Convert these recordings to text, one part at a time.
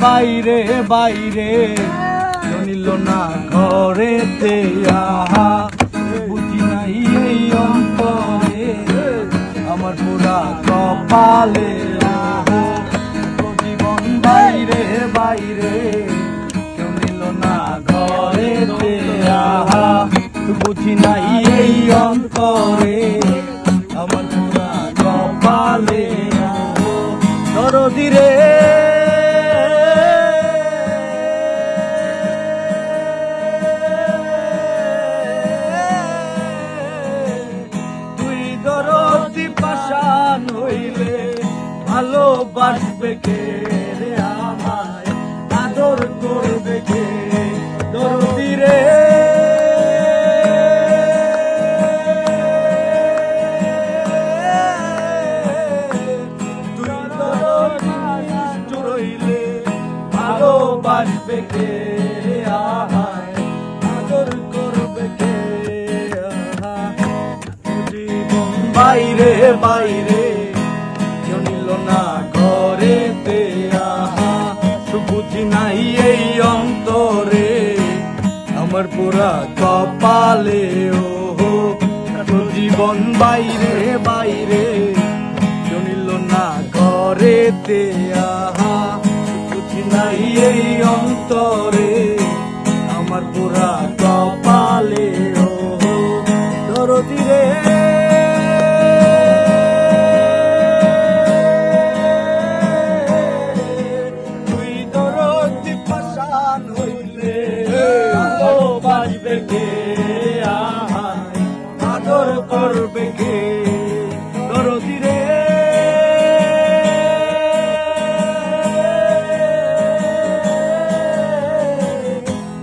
বাইরে বাইরে। নিল না ঘরেতে, আহা। বুঝি নাই এই অন্তরে আমার পুরা কপালে, আহো। জীবন বাইরে বাইরে। কেউ নিল না ঘরেতে, আহা। বুঝি নাই এই অন্তরে পাশান হইলে ভালোবাসবে কে রে আমায়? আদর করবে কে? দরদি রে। আদর করবে বাইরে বাইরে সুবুঝি নাই এই অন্তরে, আমার পুরা কপালে ও জীবন বাইরে বাইরে, জমিল না ঘরেতে, আহা বুঝি নাই এই অন্তরে, আমার পুরা কপালে পাশান হইলে ভালোবাসবে কে? আহায়, আদর করবে কে? দরদি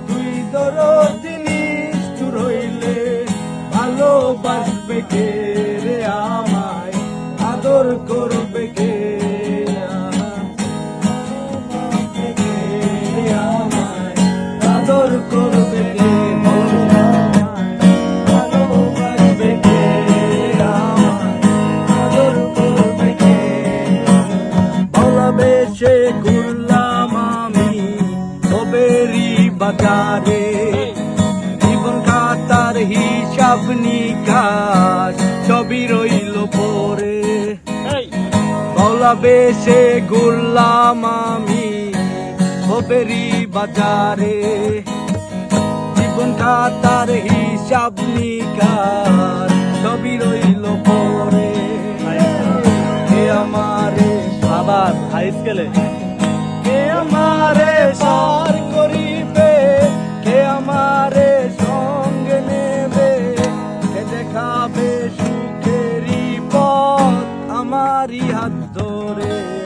তুই দরদি নিষ্ঠুর হইলে ভালোবাসবে কে? ভালোবেসে ঘুরলাম আমি তবেরই বাজারে। জীবন খাতার হিসাব নিকাশ সবই রইল পরে। ভালোবেসে ঘুরলাম আমি তবেরই বাজারে। জীবন খাতার হিসাব নিকাশ আবার হাই স্কেলে কে আমারে সার করিবে? কে আমারে সঙ্গে নেবে? কে দেখাবে সুখেরই পথ? আমারই হাত ধরে।